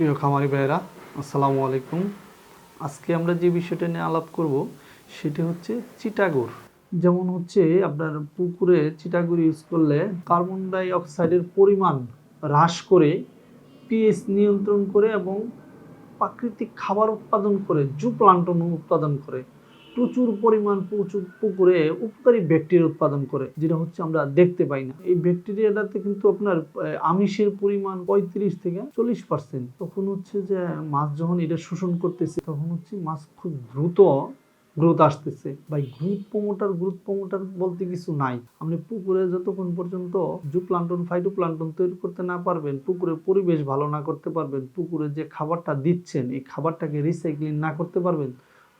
প্রিয় খামারি ভাইরা আসসালামু আলাইকুম। আজকে আমরা যে বিষয়টা নিয়ে আলাপ করব, সেটি হচ্ছে চিটাগুড় যেমন হচ্ছে আপনার পুকুরে চিটাগুড় ইউজ করলে কার্বন ডাই অক্সাইডের পরিমাণ হ্রাস করে পিএস নিয়ন্ত্রণ করে এবং প্রাকৃতিক খাবার উৎপাদন করে জু প্লান্টন উৎপাদন করে। প্রচুর পরিমাণ প্রচুর পুকুরে উপকারী ব্যাকটেরিয়া উৎপাদন করে, যেটা হচ্ছে আমরা দেখতে পাই না। এই ব্যাকটেরিয়াটাতে কিন্তু আপনার আমিষের পরিমাণ পঁয়ত্রিশ থেকে চল্লিশ পার্সেন্ট তখন হচ্ছে যে মাছ যখন এটা শোষণ করতেছে, তখন হচ্ছে মাছ খুব দ্রুত গ্রোথ আসতেছে। ভাই, গ্রোথ প্রমোটার গ্রোথ প্রমোটার বলতে কিছু নাই। আপনি পুকুরে যতক্ষণ পর্যন্ত জু প্লান্টন ফাইটো প্লান্টন তৈরি করতে না পারবেন পুকুরে পরিবেশ ভালো না করতে পারবেন, পুকুরে যে খাবারটা দিচ্ছেন, এই খাবারটাকে রিসাইক্লিং না করতে পারবেন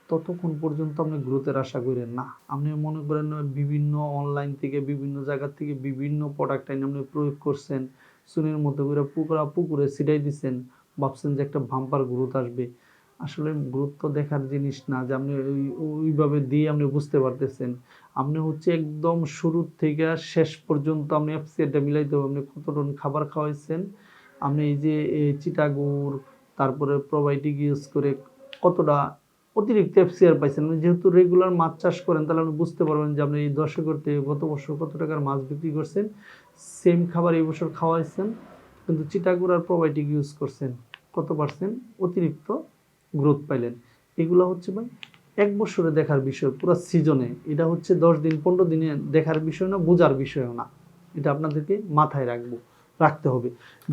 ততক্ষণ পর্যন্ত আপনি গ্রোথের আশা করেন না। আপনি মনে করেন বিভিন্ন অনলাইন থেকে, বিভিন্ন জায়গা থেকে বিভিন্ন প্রোডাক্ট আইন আপনি প্রয়োগ করছেন সুনের মতো করে পুকুরা, পুকুরে ছিটাই দিচ্ছেন ভাবছেন যে একটা ভাম্পার গ্রোথ আসবে। আসলে গুরুত্ব দেখার জিনিস না, যে আপনি ওই- ওইভাবে দিয়ে আপনি বুঝতে পারতেছেন। আপনি হচ্ছে একদম শুরু থেকে শেষ পর্যন্ত আপনি এফসিআরটা মিলাইতে হবে। আপনি কত টন খাবার খাওয়াইছেন, আপনি এই যে চিটাগুড় তারপরে প্রোবায়োটিক ইউজ করে কতটা অতিরিক্ত এফসিআর পাইছেন। আপনি যেহেতু রেগুলার মাছ চাষ করেন, তাহলে আপনি বুঝতে পারবেন যে আপনি এই দশকের থেকে গত বছর কত টাকার মাছ বিক্রি করছেন। সেম খাবার এই বছর খাওয়াইছেন, কিন্তু চিটাগুড় আর প্রোবায়োটিক ইউজ করছেন। কত পার্সেন্ট? অতিরিক্ত গ্রোথ পাইলেন। এগুলো হচ্ছে ভাই, এক বছরে দেখার বিষয়, পুরো সিজনে এটা হচ্ছে দশ দিন, পনেরো দিনে দেখার বিষয় না, বোঝার বিষয়ও না। এটা আপনাদেরকে মাথায় রাখব, রাখতে হবে।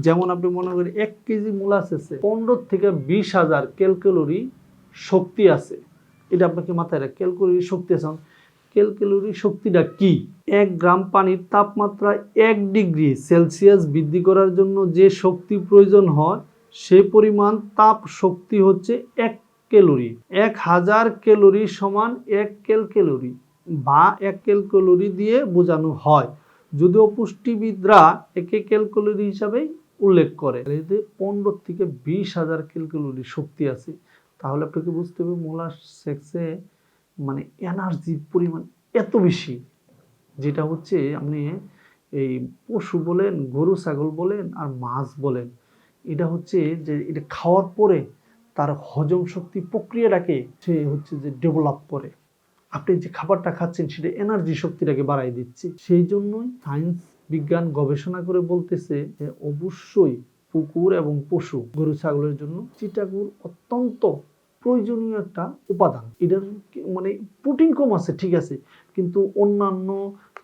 যেমন আপনি মনে করেন, এক কেজি মোলাসেসে পনেরো থেকে বিশ হাজার ক্যালকুলোরি শক্তি আছে। এটা আপনাকে মাথায় রাখ, ক্যালকুলোরি শক্তি আছে। ক্যালকুলোরি শক্তিটা কি? এক গ্রাম পানির তাপমাত্রা এক ডিগ্রি সেলসিয়াস বৃদ্ধি করার জন্য যে শক্তি প্রয়োজন হয়, সে পরিমাণ তাপ শক্তি হচ্ছে এক ক্যালোরি। এক হাজার ক্যালোরি সমান এক ক্যাল ক্যালোরি বা এক ক্যাল ক্যালোরি দিয়ে বোঝানো হয়। যদিও পুষ্টিবিদরা একে ক্যালকুলেটর হিসাবে উল্লেখ করে। পনেরো থেকে বিশ হাজার ক্যালকুলেটরি শক্তি আছে। তাহলে আপনাকে বুঝতে হবে মোলা সেক্সে মানে এনার্জির পরিমাণ এত বেশি, যেটা হচ্ছে আপনি এই পশু বলেন, গরু, ছাগল বলেন আর মাছ বলেন, এটা হচ্ছে যে এটা খাওয়ার পরে তার হজম শক্তি প্রক্রিয়াটাকে সে হচ্ছে যে ডেভেলপ করে। আপনি যে খাবারটা খাচ্ছেন সেটা এনার্জি শক্তিটাকে বাড়াই দিচ্ছে। সেই জন্যই সায়েন্স বিজ্ঞান গবেষণা করে বলতেছে যে অবশ্যই পুকুর এবং পশু, গরু, ছাগলের জন্য চিটাগুড় অত্যন্ত প্রয়োজনীয় একটা উপাদান। এটার মানে প্রোটিন কম আছে, ঠিক আছে, কিন্তু অন্যান্য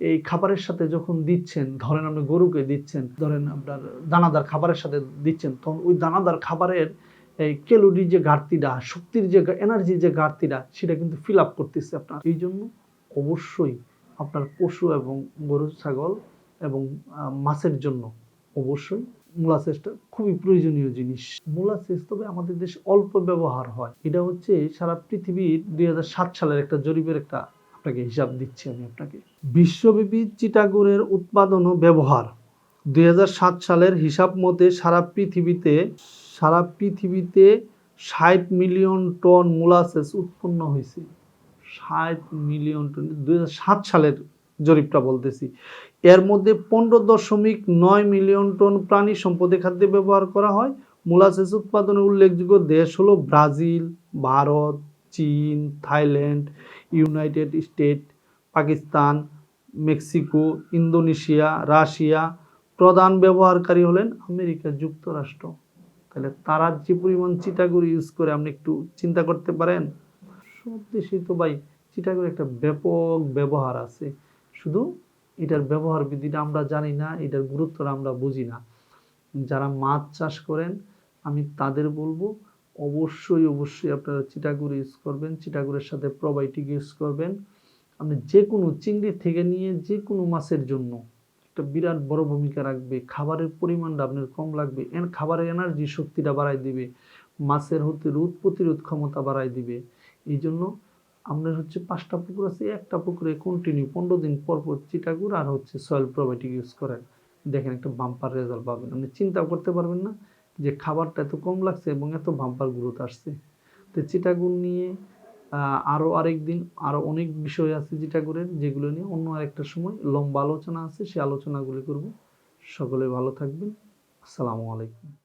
এই খাবারের সাথে যখন দিচ্ছেন, ধরেন আপনি গরুকে দিচ্ছেন, ধরেন আপনার দানাদার খাবারের সাথে দিচ্ছেন, তখন ওই দানাদার খাবারের এই ক্যালোরির যে ঘাটতিটা, শক্তির যে এনার্জির যে ঘাটতিটা, সেটা কিন্তু ফিল আপ করতেছে আপনার। এই জন্য অবশ্যই আপনার পশু এবং গরু, ছাগল এবং মাছের জন্য অবশ্যই মূলা সেচটা খুবই প্রয়োজনীয় জিনিস। মূলা সেচ তবে আমাদের দেশে অল্প ব্যবহার হয়। এটা হচ্ছে সারা পৃথিবীর দুই সালের একটা জরিপের একটা আপনাকে হিসাব দিচ্ছি আমি আপনাকে। বিশ্বব্যাপী চিটাগুড়ের উৎপাদন ও ব্যবহার। দুই হাজার সাত সালের হিসাব মতে সারা পৃথিবীতে সারা পৃথিবীতে ষাট মিলিয়ন টন মোলাসেস উৎপন্ন হয়েছে। ষাট মিলিয়ন টন, দুই হাজার সাত সালের জরিপটা বলতেছি। এর মধ্যে পনেরো দশমিক নয় মিলিয়ন টন প্রাণী সম্পদে খাদ্যে ব্যবহার করা হয়। মোলাসেস উৎপাদনের উল্লেখযোগ্য দেশ হলো ব্রাজিল, ভারত, চীন, Thailand, United State Pakistan, Mexico, Indonesia, Russia. প্রধান ব্যবহারকারী হলেন আমেরিকা যুক্তরাষ্ট্র। তাহলে তারা যে পরিমাণ চিটাগুড়ি ইউজ করে, আপনি একটু চিন্তা করতে পারেন? সব দেশেই তো ভাই চিটাগুড়ি একটা ব্যাপক ব্যবহার আছে। শুধু এটার ব্যবহার বিধিটা আমরা জানি না, এটার গুরুত্বটা আমরা বুঝি না। যারা মাছ চাষ করেন, আমি তাদের বলব, অবশ্যই অবশ্যই আপনারা চিটাগুড়ি ইউজ করবেন চিটাগুড়ের সাথে প্রোবায়োটিক ইউজ করবেন। আপনি যে কোনো চিংড়ি থেকে নিয়ে যে কোনো মাছের জন্য একটা বিরাট বড় ভূমিকা রাখবে, খাবারের পরিমাণটা আপনার কম লাগবে এন খাবারের এনার্জি শক্তিটা বাড়াই দিবে, মাছের হতে রোদ প্রতিরোধ ক্ষমতা বাড়াই দিবে। এই জন্য আপনার হচ্ছে পাঁচটা পুকুর আছে, একটা পুকুরে কন্টিনিউ পনেরো দিন পর পর চিটাগুড় আর হচ্ছে সয়েল প্রোবায়োটিক ইউজ করেন। দেখেন একটা বাম্পার রেজাল্ট পাবেন। আপনি চিন্তাও করতে পারবেন না যে খাবারটা এত কম লাগছে এবং এত বাম্পার গ্রোথ আসছে। তো চিটাগুড় নিয়ে আরও আরও আরেক দিন আরও অনেক বিষয় আছে চিটাগুড়ের যেগুলো নিয়ে অন্য আরেকটা সময় লম্বা আলোচনা আছে, সে আলোচনাগুলি করব। সকলে ভালো থাকবেন। আসসালামু আলাইকুম।